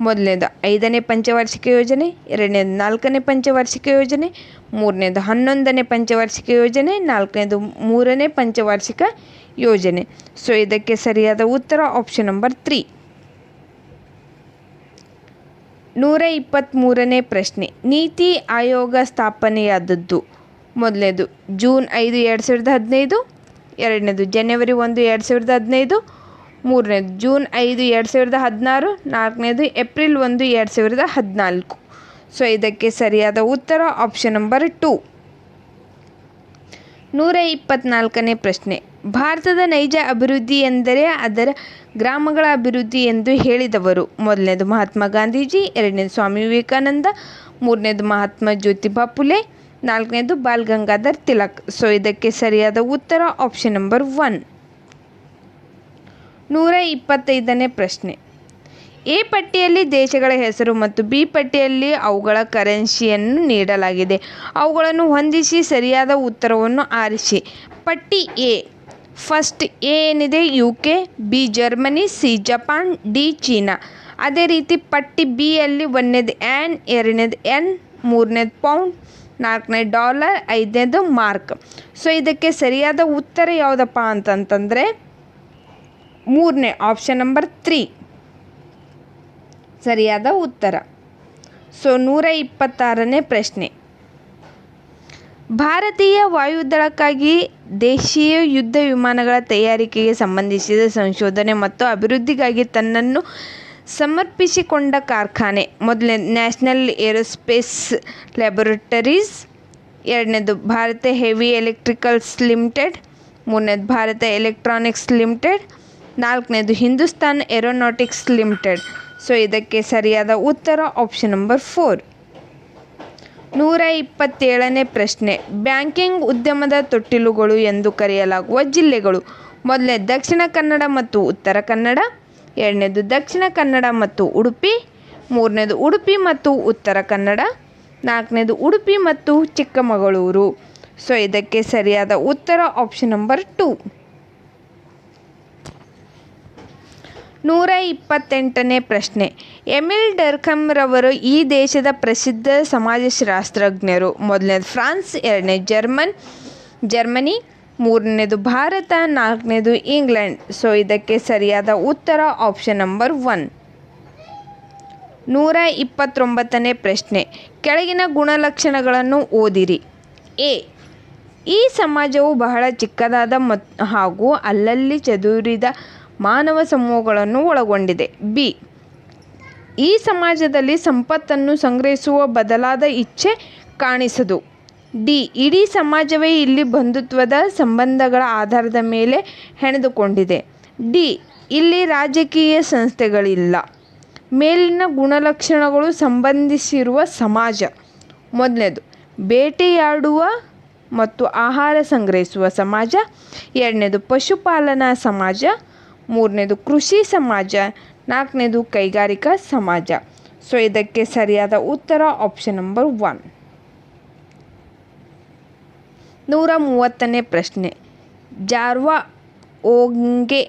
ಮೊದಲನೇದು ಐದನೇ ಪಂಚವಾರ್ಷಿಕ ಯೋಜನೆ, ಎರಡನೇದು ನಾಲ್ಕನೇ ಪಂಚವಾರ್ಷಿಕ ಯೋಜನೆ, ಮೂರನೇದು ಹನ್ನೊಂದನೇ ಪಂಚವಾರ್ಷಿಕ ಯೋಜನೆ, ನಾಲ್ಕನೇದು ಮೂರನೇ ಪಂಚವಾರ್ಷಿಕ ಯೋಜನೆ. ಸೊ ಇದಕ್ಕೆ ಸರಿಯಾದ ಉತ್ತರ ಆಪ್ಷನ್ ನಂಬರ್ ತ್ರೀ ನೂರ ಇಪ್ಪತ್ತ್ಮೂರನೇ ಪ್ರಶ್ನೆ. ನೀತಿ ಆಯೋಗ ಸ್ಥಾಪನೆಯಾದದ್ದು ಮೊದಲನೇದು ಜೂನ್ ಐದು, ಎರಡು ಸಾವಿರದ ಹದಿನೈದು, ಎರಡನೇದು ಜನವರಿ ಒಂದು, ಎರಡು ಸಾವಿರದ ಹದಿನೈದು ಮೂರನೇದು, ಜೂನ್ ಐದು ಎರಡು ಸಾವಿರದ ಹದಿನಾರು, ನಾಲ್ಕನೇದು ಏಪ್ರಿಲ್ ಒಂದು ಎರಡು ಸಾವಿರದ ಹದಿನಾಲ್ಕು. ಸೊ, ಇದಕ್ಕೆ ಸರಿಯಾದ ಉತ್ತರ ಆಪ್ಷನ್ ನಂಬರ್ ಟು ನೂರ ಇಪ್ಪತ್ನಾಲ್ಕನೇ ಪ್ರಶ್ನೆ. ಭಾರತದ ನೈಜ ಅಭಿವೃದ್ಧಿ ಎಂದರೆ ಅದರ ಗ್ರಾಮಗಳ ಅಭಿವೃದ್ಧಿ ಎಂದು ಹೇಳಿದವರು. ಮೊದಲನೇದು ಮಹಾತ್ಮ ಗಾಂಧೀಜಿ, ಎರಡನೇದು ಸ್ವಾಮಿ ವಿವೇಕಾನಂದ, ಮೂರನೇದು ಮಹಾತ್ಮ ಜ್ಯೋತಿಬಾ ಫುಲೆ, ನಾಲ್ಕನೇದು ಬಾಲ್ ಗಂಗಾಧರ್ ತಿಲಕ್. ಸೊ, ಇದಕ್ಕೆ ಸರಿಯಾದ ಉತ್ತರ ಆಪ್ಷನ್ ನಂಬರ್ ಒನ್ ನೂರ ಇಪ್ಪತ್ತೈದನೇ ಪ್ರಶ್ನೆ. ಎ ಪಟ್ಟಿಯಲ್ಲಿ ದೇಶಗಳ ಹೆಸರು ಮತ್ತು ಬಿ ಪಟ್ಟಿಯಲ್ಲಿ ಅವುಗಳ ಕರೆನ್ಸಿಯನ್ನು ನೀಡಲಾಗಿದೆ. ಅವುಗಳನ್ನು ಹೊಂದಿಸಿ ಸರಿಯಾದ ಉತ್ತರವನ್ನು ಆರಿಸಿ. ಪಟ್ಟಿ ಎ, ಫಸ್ಟ್ ಎ ಏನಿದೆ? U K, B Germany, C Japan, D China. ಅದೇ ರೀತಿ ಪಟ್ಟಿ ಬಿಯಲ್ಲಿ ಒಂದನೇದು ಆ್ಯನ್ ಎರಡನೇದು ಎನ್ ಮೂರನೇದು ಪೌಂಡ್ ನಾಲ್ಕನೇ ಡಾಲರ್ ಐದನೇದು ಮಾರ್ಕ್ ಸೊ ಇದಕ್ಕೆ ಸರಿಯಾದ ಉತ್ತರ ಯಾವುದಪ್ಪ ಅಂತಂತಂದರೆ ಮೂರನೇ ಆಪ್ಷನ್ ನಂಬರ್ ತ್ರೀ ಸರಿಯಾದ ಉತ್ತರ. ಸೊ ನೂರ ಇಪ್ಪತ್ತಾರನೇ ಪ್ರಶ್ನೆ. ಭಾರತೀಯ ವಾಯುದಳಕ್ಕಾಗಿ ದೇಶೀಯ ಯುದ್ಧ ವಿಮಾನಗಳ ತಯಾರಿಕೆಗೆ ಸಂಬಂಧಿಸಿದ ಸಂಶೋಧನೆ ಮತ್ತು ಅಭಿವೃದ್ಧಿಗಾಗಿ ತನ್ನನ್ನು ಸಮರ್ಪಿಸಿಕೊಂಡ ಕಾರ್ಖಾನೆ ಮೊದಲನೇ ನ್ಯಾಷನಲ್ ಏರೋಸ್ಪೇಸ್ ಲ್ಯಾಬೊರೇಟರೀಸ್ ಎರಡನೇದು ಭಾರತ ಹೆವಿ ಎಲೆಕ್ಟ್ರಿಕಲ್ಸ್ ಲಿಮಿಟೆಡ್ ಮೂರನೇದು ಭಾರತ ಎಲೆಕ್ಟ್ರಾನಿಕ್ಸ್ ಲಿಮಿಟೆಡ್ ನಾಲ್ಕನೇದು ಹಿಂದೂಸ್ತಾನ್ ಏರೋನಾಟಿಕ್ಸ್ ಲಿಮಿಟೆಡ್. ಸೊ ಇದಕ್ಕೆ ಸರಿಯಾದ ಉತ್ತರ ಆಪ್ಷನ್ ನಂಬರ್ ಫೋರ್. ನೂರ ಇಪ್ಪತ್ತೇಳನೇ ಪ್ರಶ್ನೆ. ಬ್ಯಾಂಕಿಂಗ್ ಉದ್ಯಮದ ತೊಟ್ಟಿಲುಗಳು ಎಂದು ಕರೆಯಲಾಗುವ ಜಿಲ್ಲೆಗಳು. ಮೊದಲನೇ ದಕ್ಷಿಣ ಕನ್ನಡ ಮತ್ತು ಉತ್ತರ ಕನ್ನಡ. ಎರಡನೇದು ದಕ್ಷಿಣ ಕನ್ನಡ ಮತ್ತು ಉಡುಪಿ. ಮೂರನೇದು ಉಡುಪಿ ಮತ್ತು ಉತ್ತರ ಕನ್ನಡ. ನಾಲ್ಕನೇದು ಉಡುಪಿ ಮತ್ತು ಚಿಕ್ಕಮಗಳೂರು. ಸೊ ಇದಕ್ಕೆ ಸರಿಯಾದ ಉತ್ತರ ಆಪ್ಷನ್ ನಂಬರ್ ಟು. ನೂರ ಇಪ್ಪತ್ತೆಂಟನೇ ಪ್ರಶ್ನೆ. ಎಮಿಲ್ ಡರ್ಕಮ್ರವರು ಈ ದೇಶದ ಪ್ರಸಿದ್ಧ ಸಮಾಜಶಾಸ್ತ್ರಜ್ಞರು ಮೊದಲನೇದು ಫ್ರಾನ್ಸ್, ಎರಡನೇ ಜರ್ಮನ್, ಜರ್ಮನಿ, ಮೂರನೇದು ಭಾರತ, ನಾಲ್ಕನೇದು ಇಂಗ್ಲೆಂಡ್. ಸೊ ಇದಕ್ಕೆ ಸರಿಯಾದ ಉತ್ತರ ಆಪ್ಷನ್ ನಂಬರ್ ಒನ್ ನೂರ ಇಪ್ಪತ್ತೊಂಬತ್ತನೇ ಪ್ರಶ್ನೆ. ಕೆಳಗಿನ ಗುಣಲಕ್ಷಣಗಳನ್ನು ಓದಿರಿ. ಎ. ಈ ಸಮಾಜವು ಬಹಳ ಚಿಕ್ಕದಾದ ಮತ್ ಹಾಗೂ ಅಲ್ಲಲ್ಲಿ ಚದುರಿದ ಮಾನವ ಸಮೂಹಗಳನ್ನು ಒಳಗೊಂಡಿದೆ. ಬಿ. ಈ ಸಮಾಜದಲ್ಲಿ ಸಂಪತ್ತನ್ನು ಸಂಗ್ರಹಿಸುವ ಬದಲಾದ ಇಚ್ಛೆ ಕಾಣಿಸದು. ಡಿ. ಇಡೀ ಸಮಾಜವೇ ಇಲ್ಲಿ ಬಂಧುತ್ವದ ಸಂಬಂಧಗಳ ಆಧಾರದ ಮೇಲೆ ಹೆಣೆದುಕೊಂಡಿದೆ. ಡಿ. ಇಲ್ಲಿ ರಾಜಕೀಯ ಸಂಸ್ಥೆಗಳಿಲ್ಲ. ಮೇಲಿನ ಗುಣಲಕ್ಷಣಗಳು ಸಂಬಂಧಿಸಿರುವ ಸಮಾಜ. ಮೊದಲನೇದು, ಬೇಟೆಯಾಡುವ ಮತ್ತು ಆಹಾರ ಸಂಗ್ರಹಿಸುವ ಸಮಾಜ. ಎರಡನೇದು, ಪಶುಪಾಲನಾ ಸಮಾಜ. ಮೂರನೇದು ಕೃಷಿ ಸಮಾಜ, ನಾಲ್ಕನೇದು ಕೈಗಾರಿಕಾ ಸಮಾಜ. ಸೊ ಇದಕ್ಕೆ ಸರಿಯಾದ ಉತ್ತರ ಆಪ್ಷನ್ ನಂಬರ್ ಒನ್ ನೂರ ಮೂವತ್ತನೇ ಪ್ರಶ್ನೆ. ಜಾರ್ವಾ ಓಂಗೆ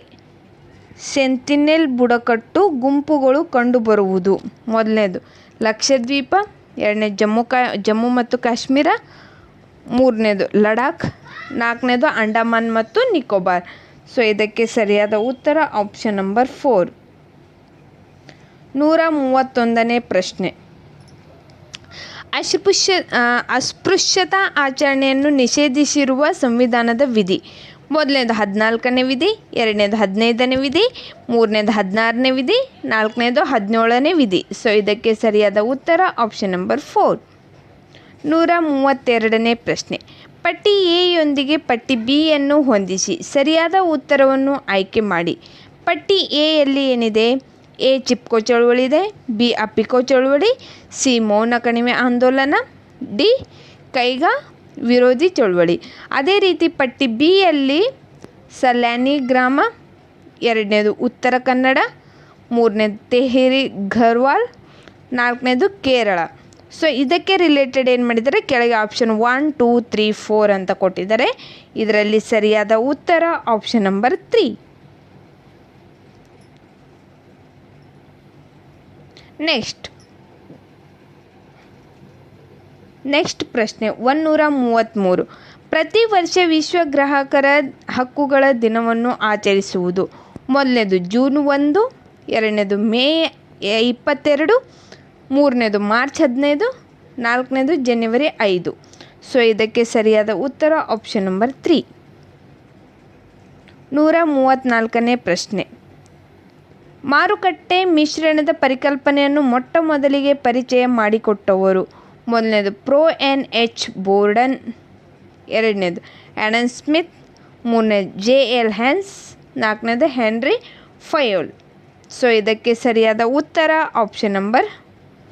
ಸೆಂತಿನೆಲ್ ಬುಡಕಟ್ಟು ಗುಂಪುಗಳು ಕಂಡುಬರುವುದು. ಮೊದಲನೇದು, ಲಕ್ಷದ್ವೀಪ. ಎರಡನೇ, ಜಮ್ಮು ಕಾ, ಜಮ್ಮು ಮತ್ತು ಕಾಶ್ಮೀರ. ಮೂರನೇದು, ಲಡಾಖ್. ನಾಲ್ಕನೇದು, ಅಂಡಮಾನ್ ಮತ್ತು ನಿಕೋಬಾರ್. ಸೊ ಇದಕ್ಕೆ ಸರಿಯಾದ ಉತ್ತರ ಆಪ್ಷನ್ ನಂಬರ್ ಫೋರ್ ನೂರ ಮೂವತ್ತೊಂದನೇ ಪ್ರಶ್ನೆ. ಅಸ್ಪೃಶ್ಯ ಅಸ್ಪೃಶ್ಯತಾ ಆಚರಣೆಯನ್ನು ನಿಷೇಧಿಸಿರುವ ಸಂವಿಧಾನದ ವಿಧಿ. ಮೊದಲನೇದು ಹದಿನಾಲ್ಕನೇ ವಿಧಿ, ಎರಡನೇದು ಹದಿನೈದನೇ ವಿಧಿ, ಮೂರನೇದು ಹದಿನಾರನೇ ವಿಧಿ, ನಾಲ್ಕನೇದು ಹದಿನೇಳನೇ ವಿಧಿ. ಸೊ ಇದಕ್ಕೆ ಸರಿಯಾದ ಉತ್ತರ ಆಪ್ಷನ್ ನಂಬರ್ ಫೋರ್ ನೂರ ಮೂವತ್ತೆರಡನೇ ಪ್ರಶ್ನೆ. ಪಟ್ಟಿ ಎ ಯೊಂದಿಗೆ ಪಟ್ಟಿ ಬಿಯನ್ನು ಹೊಂದಿಸಿ. ಸರಿಯಾದ ಉತ್ತರವನ್ನು ಆಯ್ಕೆ ಮಾಡಿ. ಪಟ್ಟಿ ಎಯಲ್ಲಿ ಏನಿದೆ? ಎ ಚಿಪ್ಕೋ ಚಳುವಳಿ ಇದೆ ಬಿ ಅಪ್ಪಿಕೋ ಚಳುವಳಿ, ಸಿ ಮೌನ ಕಣಿವೆ ಆಂದೋಲನ, ಡಿ ಕೈಗಾ ವಿರೋಧಿ ಚಳುವಳಿ. ಅದೇ ರೀತಿ ಪಟ್ಟಿ ಬಿಯಲ್ಲಿ ಸಲ್ಯಾನಿ ಗ್ರಾಮ, ಎರಡನೇದು ಉತ್ತರ ಕನ್ನಡ, ಮೂರನೇದು ತೆಹರಿ ಘರ್ವಾಲ್, ನಾಲ್ಕನೇದು ಕೇರಳ. ಸೊ ಇದಕ್ಕೆ ರಿಲೇಟೆಡ್ ಏನು ಮಾಡಿದ್ದಾರೆ? ಕೆಳಗೆ option one two three four ಅಂತ ಕೊಟ್ಟಿದ್ದಾರೆ. ಇದರಲ್ಲಿ ಸರಿಯಾದ ಉತ್ತರ option number three next next ಪ್ರಶ್ನೆ ಒನ್ನೂರ ಮೂವತ್ತ್ಮೂರು ಪ್ರತಿ ವರ್ಷ ವಿಶ್ವ ಗ್ರಾಹಕರ ಹಕ್ಕುಗಳ ದಿನವನ್ನು ಆಚರಿಸುವುದು. ಮೊದಲನೇದು ಜೂನ್ ಒಂದು, ಎರಡನೇದು ಮೇ ಇಪ್ಪತ್ತೆರಡು ಮೂರನೇದು ಮಾರ್ಚ್ ಹದಿನೈದು, ನಾಲ್ಕನೇದು ಜನವರಿ ಐದು. ಸೊ ಇದಕ್ಕೆ ಸರಿಯಾದ ಉತ್ತರ ಆಪ್ಷನ್ ನಂಬರ್ ತ್ರೀ ನೂರ ಮೂವತ್ತ್ನಾಲ್ಕನೇ ಪ್ರಶ್ನೆ. ಮಾರುಕಟ್ಟೆ ಮಿಶ್ರಣದ ಪರಿಕಲ್ಪನೆಯನ್ನು ಮೊಟ್ಟ ಮೊದಲಿಗೆ ಪರಿಚಯ ಮಾಡಿಕೊಟ್ಟವರು. ಮೊದಲನೇದು ಪ್ರೋ ಎನ್ ಎಚ್ ಬೋರ್ಡನ್ ಎರಡನೇದು ಆ್ಯಡನ್ ಸ್ಮಿತ್ ಮೂರನೇದು ಜೆ ಎಲ್ ಹ್ಯಾನ್ಸ್ ನಾಲ್ಕನೇದು ಹೆನ್ರಿ ಫಯೋಲ್ ಸೊ ಇದಕ್ಕೆ ಸರಿಯಾದ ಉತ್ತರ ಆಪ್ಷನ್ ನಂಬರ್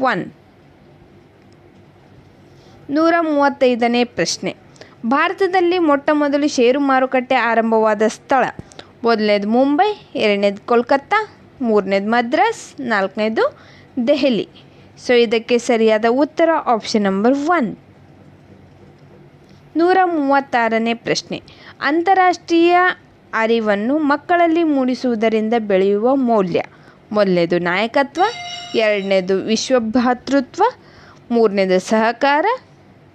ಒನ್. ನೂರ ಮೂವತ್ತೈದನೇ ಪ್ರಶ್ನೆ. ಭಾರತದಲ್ಲಿ ಮೊಟ್ಟ ಮೊದಲು ಷೇರು ಮಾರುಕಟ್ಟೆ ಆರಂಭವಾದ ಸ್ಥಳ. ಮೊದಲನೇದು ಮುಂಬೈ, ಎರಡನೇದು ಕೋಲ್ಕತ್ತಾ, ಮೂರನೇದು ಮದ್ರಾಸ್, ನಾಲ್ಕನೇದು ದೆಹಲಿ. ಸೊ ಇದಕ್ಕೆ ಸರಿಯಾದ ಉತ್ತರ ಆಪ್ಷನ್ ನಂಬರ್ ಒನ್ ನೂರ ಮೂವತ್ತಾರನೇ ಪ್ರಶ್ನೆ. ಅಂತಾರಾಷ್ಟ್ರೀಯ ಅರಿವನ್ನು ಮಕ್ಕಳಲ್ಲಿ ಮೂಡಿಸುವುದರಿಂದ ಬೆಳೆಯುವ ಮೌಲ್ಯ. ಮೊದಲನೇದು ನಾಯಕತ್ವ ಎರಡನೇದು ವಿಶ್ವಭಾತೃತ್ವ ಮೂರನೇದು ಸಹಕಾರ,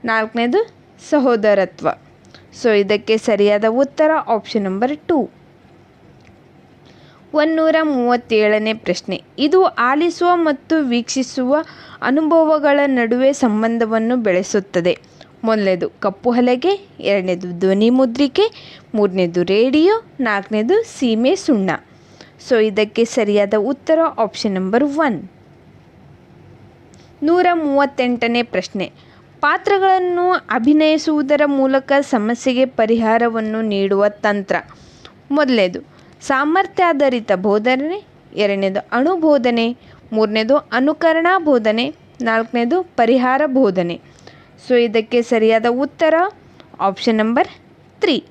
ನಾಲ್ಕನೇದು ಸಹೋದರತ್ವ. ಸೊ ಇದಕ್ಕೆ ಸರಿಯಾದ ಉತ್ತರ ಆಪ್ಷನ್ ನಂಬರ್ ಟೂ ಒನ್ನೂರ ಮೂವತ್ತೇಳನೇ ಪ್ರಶ್ನೆ. ಇದು ಆಲಿಸುವ ಮತ್ತು ವೀಕ್ಷಿಸುವ ಅನುಭವಗಳ ನಡುವೆ ಸಂಬಂಧವನ್ನು ಬೆಳೆಸುತ್ತದೆ. ಮೊದಲನೇದು ಕಪ್ಪು ಹಲಗೆ, ಎರಡನೇದು ಧ್ವನಿ ಮುದ್ರಿಕೆ, ಮೂರನೇದು ರೇಡಿಯೋ, ನಾಲ್ಕನೇದು ಸೀಮೆ ಸುಣ್ಣ. ಸೊ ಇದಕ್ಕೆ ಸರಿಯಾದ ಉತ್ತರ ಆಪ್ಷನ್ ನಂಬರ್ ಒನ್ ನೂರ ಮೂವತ್ತೆಂಟನೇ ಪ್ರಶ್ನೆ. ಪಾತ್ರಗಳನ್ನು ಅಭಿನಯಿಸುವುದರ ಮೂಲಕ ಸಮಸ್ಯೆಗೆ ಪರಿಹಾರವನ್ನು ನೀಡುವ ತಂತ್ರ. ಮೊದಲನೇದು ಸಾಮರ್ಥ್ಯಾಧಾರಿತ ಬೋಧನೆ, ಎರಡನೇದು ಅಣುಬೋಧನೆ, ಮೂರನೇದು ಅನುಕರಣಾ ಬೋಧನೆ, ನಾಲ್ಕನೇದು ಪರಿಹಾರ ಬೋಧನೆ. ಸೊ, ಇದಕ್ಕೆ ಸರಿಯಾದ ಉತ್ತರ, ಆಪ್ಷನ್ ನಂಬರ್ ತ್ರೀ.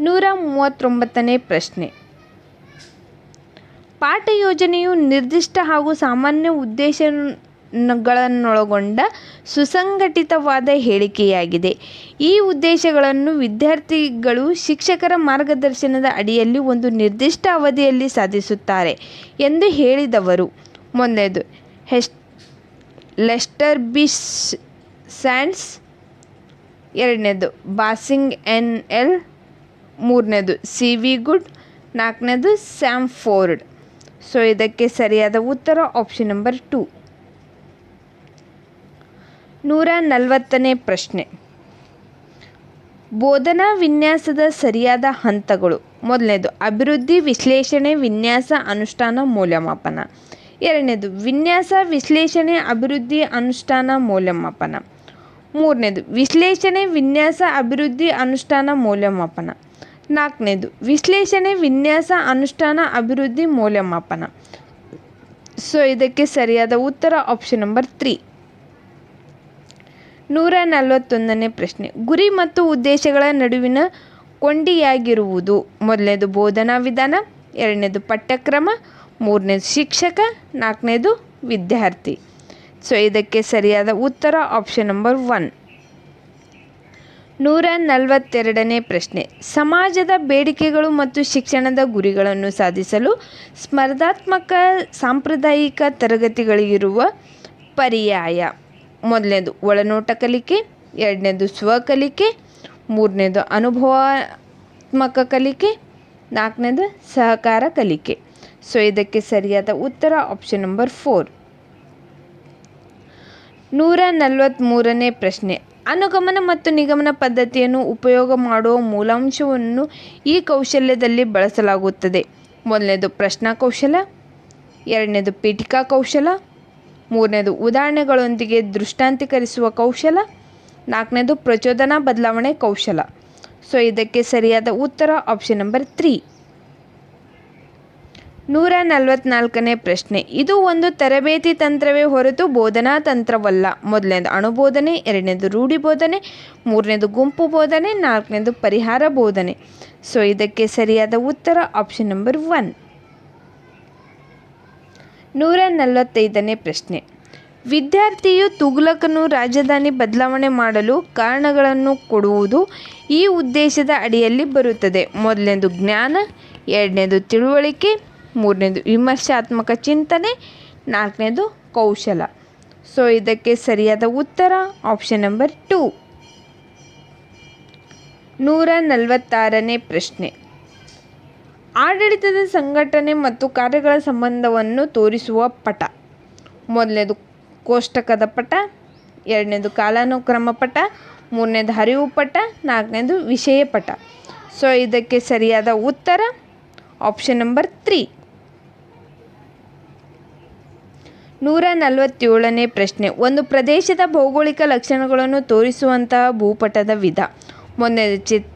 ನೂರ ಮೂವತ್ತೊಂಬತ್ತನೇ ಪ್ರಶ್ನೆ. ಪಾಠ ಯೋಜನೆಯು ನಿರ್ದಿಷ್ಟ ಹಾಗೂ ಸಾಮಾನ್ಯ ಉದ್ದೇಶಗಳನ್ನೊಳಗೊಂಡ ಸುಸಂಘಟಿತವಾದ ಹೇಳಿಕೆಯಾಗಿದೆ. ಈ ಉದ್ದೇಶಗಳನ್ನು ವಿದ್ಯಾರ್ಥಿಗಳು ಶಿಕ್ಷಕರ ಮಾರ್ಗದರ್ಶನದ ಅಡಿಯಲ್ಲಿ ಒಂದು ನಿರ್ದಿಷ್ಟ ಅವಧಿಯಲ್ಲಿ ಸಾಧಿಸುತ್ತಾರೆ ಎಂದು ಹೇಳಿದವರು. ಮೊನ್ನೆದು ಹೆಸ್ ಲೆಸ್ಟರ್ ಬಿಸ್ ಸ್ಯಾಂಡ್ಸ್. ಎರಡನೇದು, ಬಾಸಿಂಗ್ ಎನ್ ಎಲ್. ಮೂರನೇದು, ಸಿ ವಿ ಗುಡ್. ನಾಲ್ಕನೇದು, ಸ್ಯಾಮ್ ಫೋರ್ಡ್. ಸೊ ಇದಕ್ಕೆ ಸರಿಯಾದ ಉತ್ತರ ಆಪ್ಷನ್ ನಂಬರ್ ಟು ನೂರ ನಲವತ್ತನೇ ಪ್ರಶ್ನೆ. ಬೋಧನಾ ವಿನ್ಯಾಸದ ಸರಿಯಾದ ಹಂತಗಳು. ಮೊದಲನೇದು, ಅಭಿವೃದ್ಧಿ ವಿಶ್ಲೇಷಣೆ ವಿನ್ಯಾಸ ಅನುಷ್ಠಾನ ಮೌಲ್ಯಮಾಪನ. ಎರಡನೇದು, ವಿನ್ಯಾಸ ವಿಶ್ಲೇಷಣೆ ಅಭಿವೃದ್ಧಿ ಅನುಷ್ಠಾನ ಮೌಲ್ಯಮಾಪನ. ಮೂರನೇದು, ವಿಶ್ಲೇಷಣೆ ವಿನ್ಯಾಸ ಅಭಿವೃದ್ಧಿ ಅನುಷ್ಠಾನ ಮೌಲ್ಯಮಾಪನ. ನಾಲ್ಕನೇದು, ವಿಶ್ಲೇಷಣೆ, ವಿನ್ಯಾಸ, ಅನುಷ್ಠಾನ, ಅಭಿವೃದ್ಧಿ, ಮೌಲ್ಯಮಾಪನ. ಸೊ ಇದಕ್ಕೆ ಸರಿಯಾದ ಉತ್ತರ ಆಪ್ಷನ್ ನಂಬರ್ ತ್ರೀ ನೂರ ನಲವತ್ತೊಂದನೇ ಪ್ರಶ್ನೆ. ಗುರಿ ಮತ್ತು ಉದ್ದೇಶಗಳ ನಡುವಿನ ಕೊಂಡಿಯಾಗಿರುವುದು. ಮೊದಲನೇದು, ಬೋಧನಾ ವಿಧಾನ. ಎರಡನೇದು, ಪಠ್ಯಕ್ರಮ. ಮೂರನೇದು, ಶಿಕ್ಷಕ. ನಾಲ್ಕನೇದು, ವಿದ್ಯಾರ್ಥಿ. ಸೊ ಇದಕ್ಕೆ ಸರಿಯಾದ ಉತ್ತರ ಆಪ್ಷನ್ ನಂಬರ್ ಒನ್ ನೂರ ನಲವತ್ತೆರಡನೇ ಪ್ರಶ್ನೆ. ಸಮಾಜದ ಬೇಡಿಕೆಗಳು ಮತ್ತು ಶಿಕ್ಷಣದ ಗುರಿಗಳನ್ನು ಸಾಧಿಸಲು ಸ್ಪರ್ಧಾತ್ಮಕ ಸಾಂಪ್ರದಾಯಿಕ ತರಗತಿಗಳಿಗಿರುವ ಪರ್ಯಾಯ. ಮೊದಲನೇದು, ಒಳನೋಟ ಕಲಿಕೆ. ಎರಡನೇದು ಸ್ವಕಲಿಕೆ ಮೂರನೇದು, ಅನುಭವಾತ್ಮಕ ಕಲಿಕೆ. ನಾಲ್ಕನೇದು, ಸಹಕಾರ ಕಲಿಕೆ. ಸೊ, ಇದಕ್ಕೆ ಸರಿಯಾದ ಉತ್ತರ ಆಪ್ಷನ್ ನಂಬರ್ ಫೋರ್ ನೂರ ನಲವತ್ತ್ಮೂರನೇ ಪ್ರಶ್ನೆ. ಅನುಗಮನ ಮತ್ತು ನಿಗಮನ ಪದ್ಧತಿಯನ್ನು ಉಪಯೋಗ ಮಾಡುವ ಮೂಲಾಂಶವನ್ನು ಈ ಕೌಶಲ್ಯದಲ್ಲಿ ಬಳಸಲಾಗುತ್ತದೆ. ಮೊದಲನೇದು ಪ್ರಶ್ನಾ ಕೌಶಲ, ಎರಡನೇದು ಪೀಠಿಕಾ ಕೌಶಲ, ಮೂರನೇದು ಉದಾಹರಣೆಗಳೊಂದಿಗೆ ದೃಷ್ಟಾಂತೀಕರಿಸುವ ಕೌಶಲ, ನಾಲ್ಕನೇದು ಪ್ರಚೋದನಾ ಬದಲಾವಣೆ ಕೌಶಲ. ಸೊ ಇದಕ್ಕೆ ಸರಿಯಾದ ಉತ್ತರ ಆಪ್ಷನ್ ನಂಬರ್ ತ್ರೀ ನೂರ ನಲವತ್ನಾಲ್ಕನೇ ಪ್ರಶ್ನೆ. ಇದು ಒಂದು ತರಬೇತಿ ತಂತ್ರವೇ ಹೊರತು ಬೋಧನಾ ತಂತ್ರವಲ್ಲ. ಮೊದಲನೇದು ಅಣುಬೋಧನೆ, ಎರಡನೇದು ರೂಢಿ ಬೋಧನೆ ಮೂರನೇದು ಗುಂಪು ಬೋಧನೆ, ನಾಲ್ಕನೇದು ಪರಿಹಾರ ಬೋಧನೆ. ಸೊ ಇದಕ್ಕೆ ಸರಿಯಾದ ಉತ್ತರ ಆಪ್ಷನ್ ನಂಬರ್ ಒನ್ ನೂರ ನಲವತ್ತೈದನೇ ಪ್ರಶ್ನೆ. ವಿದ್ಯಾರ್ಥಿಯು ತುಘಲಕನು ರಾಜಧಾನಿ ಬದಲಾವಣೆ ಮಾಡಲು ಕಾರಣಗಳನ್ನು ಕೊಡುವುದು ಈ ಉದ್ದೇಶದ ಅಡಿಯಲ್ಲಿ ಬರುತ್ತದೆ. ಮೊದಲನೇದು ಜ್ಞಾನ, ಎರಡನೇದು ತಿಳುವಳಿಕೆ ಮೂರನೇದು ವಿಮರ್ಶಾತ್ಮಕ ಚಿಂತನೆ, ನಾಲ್ಕನೇದು ಕೌಶಲ. ಸೊ ಇದಕ್ಕೆ ಸರಿಯಾದ ಉತ್ತರ ಆಪ್ಷನ್ ನಂಬರ್ ಟೂ ನೂರ ನಲವತ್ತಾರನೇ ಪ್ರಶ್ನೆ. ಆಡಳಿತದ ಸಂಘಟನೆ ಮತ್ತು ಕಾರ್ಯಗಳ ಸಂಬಂಧವನ್ನು ತೋರಿಸುವ ಪಟ. ಮೊದಲನೇದು ಕೋಷ್ಟಕದ ಪಟ, ಎರಡನೇದು ಕಾಲಾನುಕ್ರಮ ಪಟ, ಮೂರನೇದು ಹರಿವು ಪಟ, ನಾಲ್ಕನೇದು ವಿಷಯ ಪಟ. ಸೊ ಇದಕ್ಕೆ ಸರಿಯಾದ ಉತ್ತರ ಆಪ್ಷನ್ ನಂಬರ್ ತ್ರೀ ನೂರ ನಲವತ್ತೇಳನೇ ಪ್ರಶ್ನೆ. ಒಂದು ಪ್ರದೇಶದ ಭೌಗೋಳಿಕ ಲಕ್ಷಣಗಳನ್ನು ತೋರಿಸುವಂತಹ ಭೂಪಟದ ವಿಧ. ಮೊದಲನೇದು ಚಿತ್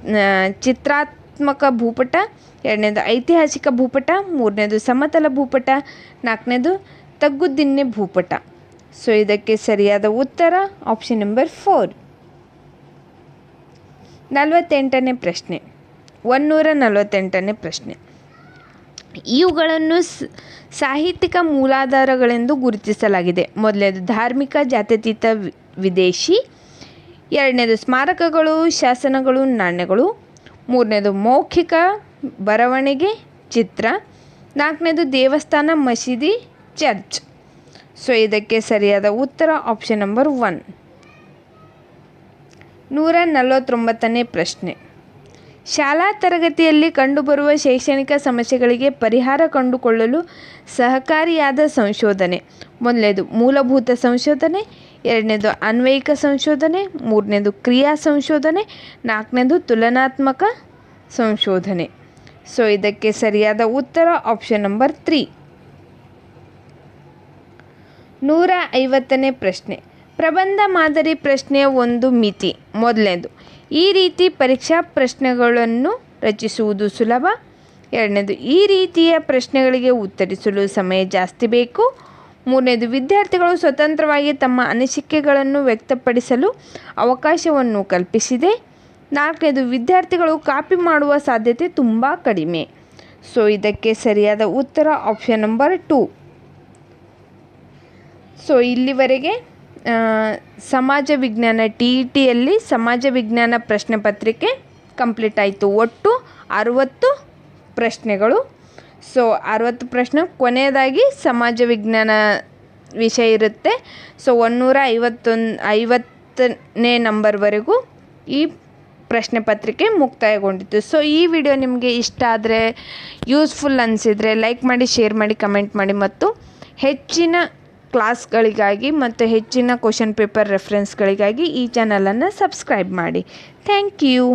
ಚಿತ್ರಾತ್ಮಕ ಭೂಪಟ, ಎರಡನೇದು ಐತಿಹಾಸಿಕ ಭೂಪಟ, ಮೂರನೇದು ಸಮತಲ ಭೂಪಟ, ನಾಲ್ಕನೇದು ತಗ್ಗುದಿನ್ನೆ ಭೂಪಟ. ಸೊ ಇದಕ್ಕೆ ಸರಿಯಾದ ಉತ್ತರ ಆಪ್ಷನ್ ನಂಬರ್ ಫೋರ್ ನಲವತ್ತೆಂಟನೇ ಪ್ರಶ್ನೆ. ಒನ್ನೂರ ನಲವತ್ತೆಂಟನೇ ಪ್ರಶ್ನೆ. ಇವುಗಳನ್ನು ಸಾಹಿತ್ಯಿಕ ಮೂಲಾಧಾರಗಳೆಂದು ಗುರುತಿಸಲಾಗಿದೆ. ಮೊದಲನೇದು ಧಾರ್ಮಿಕ ಜಾತ್ಯತೀತ ವಿದೇಶಿ, ಎರಡನೇದು ಸ್ಮಾರಕಗಳು, ಶಾಸನಗಳು, ನಾಣ್ಯಗಳು, ಮೂರನೇದು ಮೌಖಿಕ ಬರವಣಿಗೆ, ಚಿತ್ರ, ನಾಲ್ಕನೇದು ದೇವಸ್ಥಾನ, ಮಸೀದಿ, ಚರ್ಚ್. ಸೊ, ಇದಕ್ಕೆ ಸರಿಯಾದ ಉತ್ತರ ಆಪ್ಷನ್ ನಂಬರ್ ಒನ್. ನೂರ ನಲವತ್ತೊಂಬತ್ತನೇ ಪ್ರಶ್ನೆ. ಶಾಲಾ ತರಗತಿಯಲ್ಲಿ ಕಂಡುಬರುವ ಶೈಕ್ಷಣಿಕ ಸಮಸ್ಯೆಗಳಿಗೆ ಪರಿಹಾರ ಕಂಡುಕೊಳ್ಳಲು ಸಹಕಾರಿಯಾದ ಸಂಶೋಧನೆ. ಮೊದಲನೇದು, ಮೂಲಭೂತ ಸಂಶೋಧನೆ. ಎರಡನೇದು, ಅನ್ವಯಿಕ ಸಂಶೋಧನೆ. ಮೂರನೇದು, ಕ್ರಿಯಾ ಸಂಶೋಧನೆ. ನಾಲ್ಕನೇದು, ತುಲನಾತ್ಮಕ ಸಂಶೋಧನೆ. ಸೊ ಇದಕ್ಕೆ ಸರಿಯಾದ ಉತ್ತರ ಆಪ್ಷನ್ ನಂಬರ್ ತ್ರೀ ನೂರ ಐವತ್ತನೇ ಪ್ರಶ್ನೆ. ಪ್ರಬಂಧ ಮಾದರಿ ಪ್ರಶ್ನೆಯ ಒಂದು ಮಿತಿ. ಮೊದಲನೇದು ಈ ರೀತಿ ಪರೀಕ್ಷಾ ಪ್ರಶ್ನೆಗಳನ್ನು ರಚಿಸುವುದು ಸುಲಭ. ಎರಡನೇದು, ಈ ರೀತಿಯ ಪ್ರಶ್ನೆಗಳಿಗೆ ಉತ್ತರಿಸಲು ಸಮಯ ಜಾಸ್ತಿ ಬೇಕು. ಮೂರನೇದು, ವಿದ್ಯಾರ್ಥಿಗಳು ಸ್ವತಂತ್ರವಾಗಿ ತಮ್ಮ ಅನಿಸಿಕೆಗಳನ್ನು ವ್ಯಕ್ತಪಡಿಸಲು ಅವಕಾಶವನ್ನು ಕಲ್ಪಿಸಿದೆ. ನಾಲ್ಕನೇದು, ವಿದ್ಯಾರ್ಥಿಗಳು ಕಾಪಿ ಮಾಡುವ ಸಾಧ್ಯತೆ ತುಂಬ ಕಡಿಮೆ. ಸೊ ಇದಕ್ಕೆ ಸರಿಯಾದ ಉತ್ತರ ಆಪ್ಷನ್ ನಂಬರ್ ಟು ಸೊ ಇಲ್ಲಿವರೆಗೆ ಸಮಾಜ ವಿಜ್ಞಾನ ಟಿ ಇ ಟಿಯಲ್ಲಿ ಸಮಾಜ ವಿಜ್ಞಾನ ಪ್ರಶ್ನೆ ಪತ್ರಿಕೆ ಕಂಪ್ಲೀಟ್ ಆಯಿತು. ಒಟ್ಟು ಅರುವತ್ತು ಪ್ರಶ್ನೆಗಳು. ಸೊ, ಅರುವತ್ತು ಪ್ರಶ್ನೆ. ಕೊನೆಯದಾಗಿ ಸಮಾಜ ವಿಜ್ಞಾನ ವಿಷಯ ಇರುತ್ತೆ. ಸೊ ಒನ್ನೂರ ಐವತ್ತೊಂದು ಐವತ್ತನೇ ನಂಬರ್ವರೆಗೂ ಈ ಪ್ರಶ್ನೆ ಪತ್ರಿಕೆ ಮುಕ್ತಾಯಗೊಂಡಿತ್ತು. ಸೊ, ಈ ವಿಡಿಯೋ ನಿಮಗೆ ಇಷ್ಟ ಆದರೆ, ಯೂಸ್ಫುಲ್ ಅನಿಸಿದರೆ ಲೈಕ್ ಮಾಡಿ, ಶೇರ್ ಮಾಡಿ, ಕಮೆಂಟ್ ಮಾಡಿ ಮತ್ತು ಹೆಚ್ಚಿನ ಕ್ಲಾಸ್ಗಳಿಗಾಗಿ ಮತ್ತು ಹೆಚ್ಚಿನ ಕ್ವಶನ್ ಪೇಪರ್ ರೆಫರೆನ್ಸ್ಗಳಿಗಾಗಿ ಈ ಚಾನಲನ್ನು ಸಬ್ಸ್ಕ್ರೈಬ್ ಮಾಡಿ. Thank you.